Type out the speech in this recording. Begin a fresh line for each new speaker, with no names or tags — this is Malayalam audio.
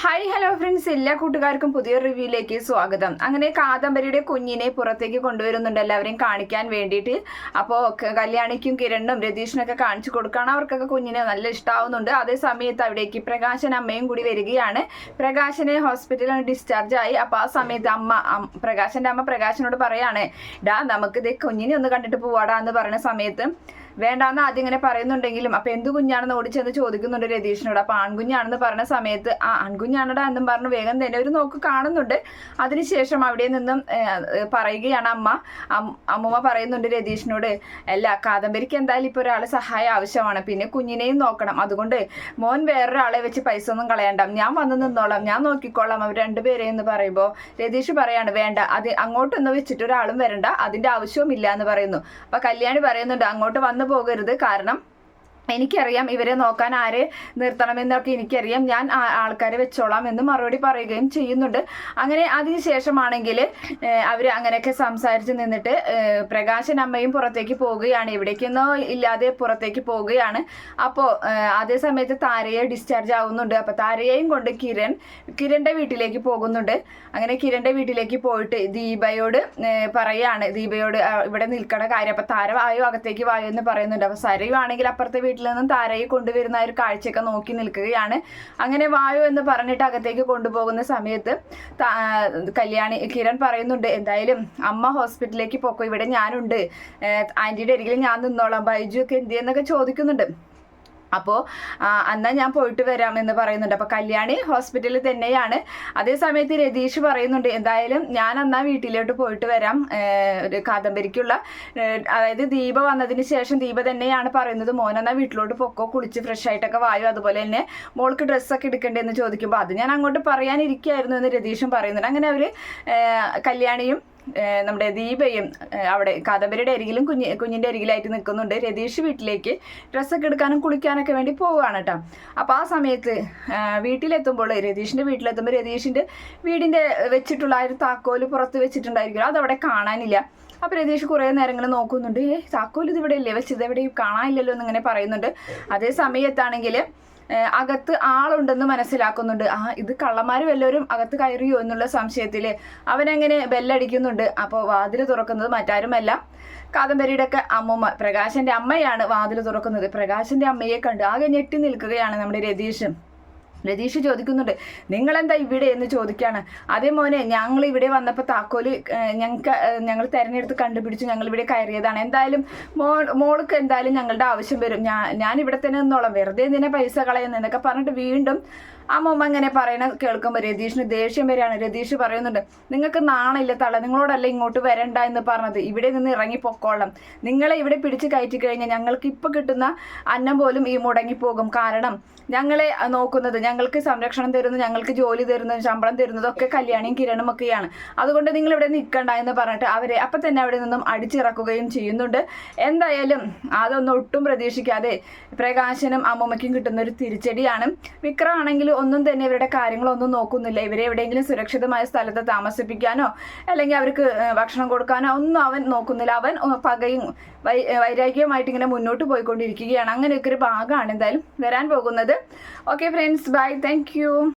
ഹായ് ഹലോ ഫ്രണ്ട്സ് എല്ലാ കൂട്ടുകാർക്കും പുതിയ റിവ്യൂയിലേക്ക് സ്വാഗതം. അങ്ങനെ കാദംബരിയുടെ കുഞ്ഞിനെ പുറത്തേക്ക് കൊണ്ടുവരുന്നുണ്ട് എല്ലാവരെയും കാണിക്കാൻ വേണ്ടിയിട്ട്. അപ്പോൾ കല്യാണിക്കും കിരണിനും രതീഷിനൊക്കെ കാണിച്ചു കൊടുക്കുകയാണ് അവർക്കൊക്കെ കുഞ്ഞിനെ നല്ല ഇഷ്ടമാവുന്നുണ്ട് അതേ സമയത്ത് അവിടേക്ക് പ്രകാശൻ അമ്മയും കൂടി വരികയാണ്. പ്രകാശനെ ഹോസ്പിറ്റലിൽ ഡിസ്ചാർജ് ആയി. അപ്പോൾ ആ സമയത്ത് അമ്മ പ്രകാശന്റെ അമ്മ പ്രകാശനോട് പറയാണ് ഡാ നമുക്കിത് കുഞ്ഞിനെ ഒന്ന് കണ്ടിട്ട് പോവാടാ എന്ന് പറയുന്ന സമയത്ത് വേണ്ടാന്ന് ആദ്യം ഇങ്ങനെ പറയുന്നുണ്ടെങ്കിലും അപ്പൊ എന്ത് കുഞ്ഞാണെന്ന് ഓടിച്ചെന്ന് ചോദിക്കുന്നുണ്ട് രതീഷിനോട്. അപ്പൊ ആൺകുഞ്ഞാണെന്ന് പറഞ്ഞ സമയത്ത് ആ ആൺകുഞ്ഞാണടാ എന്നും പറഞ്ഞ് വേഗം തന്നെ ഒരു നോക്ക് കാണുന്നുണ്ട്. അതിനുശേഷം അവിടെ നിന്നും പറയുകയാണ് അമ്മ. അമ്മൂമ്മ പറയുന്നുണ്ട് രതീഷിനോട് അല്ല കാദംബരിക്ക് എന്തായാലും ഇപ്പൊ ഒരാളെ സഹായം ആവശ്യമാണ്. പിന്നെ കുഞ്ഞിനെയും നോക്കണം. അതുകൊണ്ട് മോൻ വേറൊരാളെ വെച്ച് പൈസ ഒന്നും കളയണ്ട. ഞാൻ വന്ന് നിന്നോളാം. ഞാൻ നോക്കിക്കോളാം അവർ രണ്ടുപേരെ എന്ന് പറയുമ്പോൾ രതീഷ് പറയാണ് വേണ്ട. അത് അങ്ങോട്ടൊന്ന് വെച്ചിട്ട് ഒരാളും വരണ്ട. അതിന്റെ ആവശ്യവും ഇല്ല എന്ന് പറയുന്നു. അപ്പൊ കല്യാണി പറയുന്നുണ്ട് അങ്ങോട്ട് വന്നു പോകരുത് കാരണം എനിക്കറിയാം ഇവരെ നോക്കാൻ ആരെ നിർത്തണമെന്നൊക്കെ എനിക്കറിയാം. ഞാൻ ആൾക്കാരെ വെച്ചോളാം എന്ന് മറുപടി പറയുകയും ചെയ്യുന്നുണ്ട്. അങ്ങനെ അതിനുശേഷമാണെങ്കിൽ അവർ അങ്ങനെയൊക്കെ സംസാരിച്ച് നിന്നിട്ട് പ്രകാശൻ അമ്മയും പുറത്തേക്ക് പോവുകയാണ്. എവിടേക്കൊന്നോ ഇല്ലാതെ പുറത്തേക്ക് പോവുകയാണ്. അപ്പോൾ അതേ സമയത്ത് താരയെ ഡിസ്ചാർജ് ആവുന്നുണ്ട്. അപ്പോൾ താരയെയും കൊണ്ട് കിരൺ കിരണിന്റെ വീട്ടിലേക്ക് പോകുന്നുണ്ട്. അങ്ങനെ കിരണിന്റെ വീട്ടിലേക്ക് പോയിട്ട് ദീപയോട് പറയുകയാണ് ദീപയോട് ഇവിടെ നിൽക്കണ കാര്യം. അപ്പോൾ താര വായോ അകത്തേക്ക് വായോ എന്ന് പറയുന്നുണ്ട്. അപ്പോൾ സരയു ആണെങ്കിൽ അപ്പുറത്തെ വീട്ടിൽ നിന്നും താരയെ കൊണ്ടുവരുന്ന ഒരു കാഴ്ചയൊക്കെ നോക്കി നിൽക്കുകയാണ്. അങ്ങനെ വായു എന്ന് പറഞ്ഞിട്ട് അകത്തേക്ക് കൊണ്ടുപോകുന്ന സമയത്ത് കല്യാണി കിരൺ പറയുന്നുണ്ട് എന്തായാലും അമ്മ ഹോസ്പിറ്റലിലേക്ക് പോക്കോ ഇവിടെ ഞാനുണ്ട്. ആന്റിയുടെ അരികിൽ ഞാൻ നിന്നോളാം. ബൈജു ഒക്കെ എന്ത് എന്നൊക്കെ ചോദിക്കുന്നുണ്ട്. അപ്പോൾ എന്നാൽ ഞാൻ പോയിട്ട് വരാം എന്ന് പറയുന്നുണ്ട്. അപ്പോൾ കല്യാണി ഹോസ്പിറ്റലിൽ തന്നെയാണ്. അതേ സമയത്ത് രതീഷ് പറയുന്നുണ്ട് എന്തായാലും ഞാൻ എന്നാൽ വീട്ടിലോട്ട് പോയിട്ട് വരാം. ഒരു കാദംബരിക്കുള്ള അതായത് ദീപ വന്നതിന് ശേഷം ദീപ തന്നെയാണ് പറയുന്നത് മോൻ എന്നാ വീട്ടിലോട്ട് പൊക്കോ കുളിച്ച് ഫ്രഷ് ആയിട്ടൊക്കെ വായു അതുപോലെ തന്നെ മോൾക്ക് ഡ്രസ്സൊക്കെ എടുക്കണ്ടേ എന്ന് ചോദിക്കുമ്പോൾ അത് ഞാൻ അങ്ങോട്ട് പറയാനിരിക്കുകയായിരുന്നു എന്ന് രതീഷും പറയുന്നുണ്ട്. അങ്ങനെ അവർ കല്യാണിയും നമ്മുടെ ദീപയും അവിടെ കാദംബരിയുടെ അരികിലും കുഞ്ഞ് കുഞ്ഞിന്റെ അരികിലായിട്ട് നിൽക്കുന്നുണ്ട്. രതീഷ് വീട്ടിലേക്ക് ഡ്രസ്സൊക്കെ എടുക്കാനും കുളിക്കാനൊക്കെ വേണ്ടി പോവുകയാണ് കേട്ടോ അപ്പോൾ ആ സമയത്ത് വീട്ടിലെത്തുമ്പോൾ രതീഷിന്റെ വീട്ടിലെത്തുമ്പോൾ രതീഷിന്റെ വീടിന്റെ വെച്ചിട്ടുള്ള ആ ഒരു താക്കോൽ പുറത്ത് വെച്ചിട്ടുണ്ടായിരിക്കും അതവിടെ കാണാനില്ല. അപ്പോൾ രതീഷ് കുറേ നേരം ഇങ്ങനെ നോക്കുന്നുണ്ട്. ഏ താക്കോൽ ഇത് ഇവിടെ ഇല്ലേ വെച്ചത് എവിടെയും കാണാനില്ലല്ലോ എന്നിങ്ങനെ പറയുന്നുണ്ട്. അതേ സമയത്താണെങ്കിൽ അകത്ത് ആളുണ്ടെന്ന് മനസ്സിലാക്കുന്നുണ്ട്. ആ ഇത് കള്ളന്മാർ വല്ലവരും അകത്ത് കയറിയോ എന്നുള്ള സംശയത്തിൽ അവനങ്ങനെ ബെല്ലടിക്കുന്നുണ്ട്? അപ്പോൾ വാതിൽ തുറക്കുന്നത് മറ്റാരുമല്ല. കാദംബരിയുടെ ഒക്കെ അമ്മമ്മ. പ്രകാശന്റെ അമ്മയാണ് വാതിൽ തുറക്കുന്നത്. പ്രകാശന്റെ അമ്മയെ കണ്ട് ആകെ ഞെട്ടി നിൽക്കുകയാണ് നമ്മുടെ രതീഷ്. രതീഷ് ചോദിക്കുന്നുണ്ട് നിങ്ങളെന്താ ഇവിടെ? എന്ന് ചോദിക്കുകയാണ് അതേ മോനെ ഞങ്ങൾ ഇവിടെ വന്നപ്പോൾ താക്കോൽ ഞങ്ങൾക്ക് ഞങ്ങൾ തെരഞ്ഞെടുത്ത് കണ്ടുപിടിച്ച് ഞങ്ങൾ ഇവിടെ കയറിയതാണ്. എന്തായാലും മോൾ മോൾക്ക് എന്തായാലും ഞങ്ങളുടെ ആവശ്യം വരും. ഞാൻ ഞാൻ ഇവിടെ തന്നെ നിന്നോളാം. വെറുതെ എന്തിനാ പൈസ കളയുന്നു എന്നൊക്കെ പറഞ്ഞിട്ട് വീണ്ടും അമ്മമ്മ അങ്ങനെ പറയണ കേൾക്കുമ്പോൾ രതീഷിന് ദേഷ്യം വരികയാണ്. രതീഷ് പറയുന്നുണ്ട് നിങ്ങൾക്ക് നാണില്ല തള്ള നിങ്ങളോടല്ല ഇങ്ങോട്ട് വരണ്ട എന്ന് പറഞ്ഞത്. ഇവിടെ നിന്ന് ഇറങ്ങി പൊക്കോളാം. നിങ്ങളെ ഇവിടെ പിടിച്ച് കയറ്റി കഴിഞ്ഞാൽ ഞങ്ങൾക്ക് ഇപ്പം കിട്ടുന്ന അന്നം പോലും ഈ മുടങ്ങിപ്പോകും. കാരണം ഞങ്ങളെ നോക്കുന്നത് ഞങ്ങൾക്ക് സംരക്ഷണം തരുന്നു ഞങ്ങൾക്ക് ജോലി തരുന്നു ശമ്പളം തരുന്നതൊക്കെ കല്യാണിയും കിരണും ഒക്കെയാണ്. അതുകൊണ്ട് നിങ്ങൾ ഇവിടെ നിൽക്കണ്ട എന്ന് പറഞ്ഞിട്ട് അവരെ അപ്പം തന്നെ അവിടെ നിന്നും അടിച്ചിറക്കുകയും ചെയ്യുന്നുണ്ട്. എന്തായാലും അതൊന്നും ഒട്ടും പ്രതീക്ഷിക്കാതെ പ്രകാശനും അമ്മമ്മയ്ക്കും കിട്ടുന്ന ഒരു തിരിച്ചടിയാണ്. വിക്രമാണെങ്കിൽ ഒന്നും തന്നെ ഇവരുടെ കാര്യങ്ങളൊന്നും നോക്കുന്നില്ല. ഇവരെ എവിടെയെങ്കിലും സുരക്ഷിതമായ സ്ഥലത്ത് താമസിപ്പിക്കാനോ അല്ലെങ്കിൽ അവർക്ക് ഭക്ഷണം കൊടുക്കാനോ ഒന്നും അവൻ നോക്കുന്നില്ല. അവൻ പകയും വൈ വൈരാഗ്യമായിട്ട് ഇങ്ങനെ മുന്നോട്ട് പോയിക്കൊണ്ടിരിക്കുകയാണ്. അങ്ങനെയൊക്കെ ഒരു ഭാഗമാണ് എന്തായാലും വരാൻ പോകുന്നത്. Okay friends bye. Thank you.